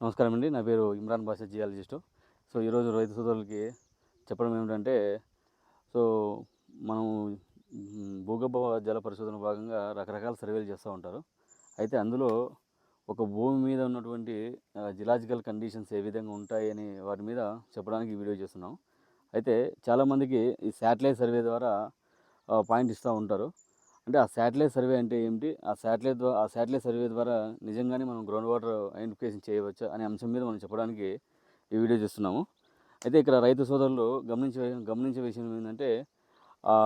నమస్కారం అండి. నా పేరు ఇమ్రాన్ బాషా జియాలజిస్టు. సో ఈరోజు రైతు సోదరులకి చెప్పడం ఏమిటంటే సో మనం భూగర్భ జల పరిశోధన భాగంగా రకరకాల సర్వేలు చేస్తూ ఉంటారు. అయితే అందులో ఒక భూమి మీద ఉన్నటువంటి జిలాజికల్ కండిషన్స్ ఏ విధంగా ఉంటాయి అని వాటి మీద చెప్పడానికి వీడియో చేస్తున్నాం. అయితే చాలామందికి ఈ శాటిలైట్ సర్వే ద్వారా పాయింట్ ఇస్తూ ఉంటారు. అంటే ఆ శాటిలైట్ సర్వే అంటే ఏమిటి? ఆ శాటిలైట్ ద్వారా ఆ శాటిలైట్ సర్వే ద్వారా నిజంగానే మనం గ్రౌండ్ వాటర్ ఐడెంటిఫికేషన్ చేయవచ్చా అనే అంశం మీద మనం చెప్పడానికి ఈ వీడియో చేస్తున్నాము. అయితే ఇక్కడ రైతు సోదరులు గమనించే గమనించే విషయం ఏంటంటే ఆ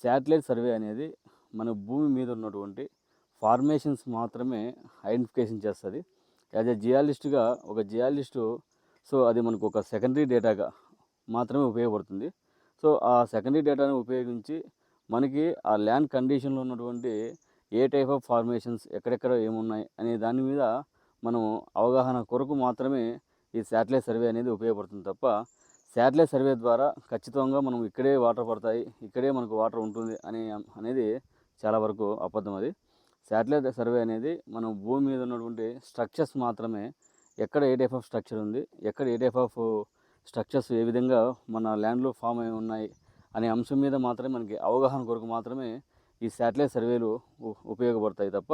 శాటిలైట్ సర్వే అనేది మన భూమి మీద ఉన్నటువంటి ఫార్మేషన్స్ మాత్రమే ఐడెంటిఫికేషన్ చేస్తుంది. యాజ్ ఎ జియాలిస్ట్గా ఒక జియాలిస్టు సో అది మనకు ఒక సెకండరీ డేటాగా మాత్రమే ఉపయోగపడుతుంది. సో ఆ సెకండరీ డేటాను ఉపయోగించి మనకి ఆ ల్యాండ్ కండిషన్లో ఉన్నటువంటి ఏ టైప్ ఆఫ్ ఫార్మేషన్స్ ఎక్కడెక్కడ ఏమున్నాయి అనే దాని మీద మనం అవగాహన కొరకు మాత్రమే ఈ శాటిలైట్ సర్వే అనేది ఉపయోగపడుతుంది తప్ప శాటిలైట్ సర్వే ద్వారా ఖచ్చితంగా మనం ఇక్కడే వాటర్ పడతాయి ఇక్కడే మనకు వాటర్ ఉంటుంది అనే అనేది చాలా వరకు అబద్ధం అది. శాటిలైట్ సర్వే అనేది మనం భూమి మీద ఉన్నటువంటి స్ట్రక్చర్స్ మాత్రమే ఎక్కడ ఏ టైప్ ఆఫ్ స్ట్రక్చర్ ఉంది ఎక్కడ ఏ టైప్ ఆఫ్ స్ట్రక్చర్స్ ఏ విధంగా మన ల్యాండ్లో ఫామ్ అయి ఉన్నాయి అనే అంశం మీద మాత్రమే మనకి అవగాహన కొరకు మాత్రమే ఈ శాటిలైట్ సర్వేలు ఉపయోగపడతాయి తప్ప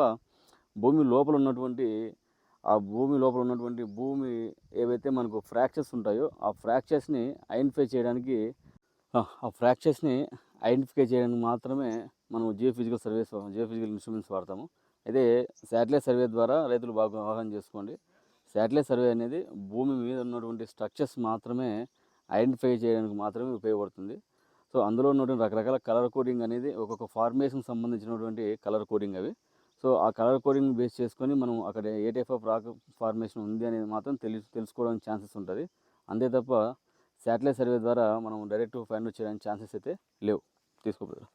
భూమి లోపల ఉన్నటువంటి ఆ భూమి లోపల ఉన్నటువంటి భూమి ఏవైతే మనకు ఫ్రాక్చర్స్ ఉంటాయో ఆ ఫ్రాక్చర్స్ని ఐడెంటిఫై చేయడానికి ఆ, ఫ్రాక్చర్స్ని ఐడెంటిఫై చేయడానికి మాత్రమే మనం జియోఫిజికల్ సర్వీస్ జియోఫిజికల్ ఇన్స్ట్రుమెంట్స్ వాడతాము. అయితే శాటిలైట్ సర్వే ద్వారా రైతులు బాగా అవగాహన చేసుకోండి. శాటిలైట్ సర్వే అనేది భూమి మీద ఉన్నటువంటి స్ట్రక్చర్స్ మాత్రమే ఐడెంటిఫై చేయడానికి మాత్రమే ఉపయోగపడుతుంది. సో అందులో ఉన్నటువంటి రకరకాల కలర్ కోడింగ్ అనేది ఒక్కొక్క ఫార్మేషన్ సంబంధించినటువంటి కలర్ కోడింగ్ అవి. సో ఆ కలర్ కోడింగ్ బేస్ చేసుకొని మనం అక్కడ ఏ టైప్ ఆఫ్ రాక్ ఫార్మేషన్ ఉంది అనేది మాత్రం తెలుసు తెలుసుకోవడానికి ఛాన్సెస్ ఉంటుంది. అంతే తప్ప శాటిలైట్ సర్వే ద్వారా మనం డైరెక్ట్ ఫైండ్ అవుట్ చేయడానికి ఛాన్సెస్ అయితే లేవు. తీసుకోపోతారు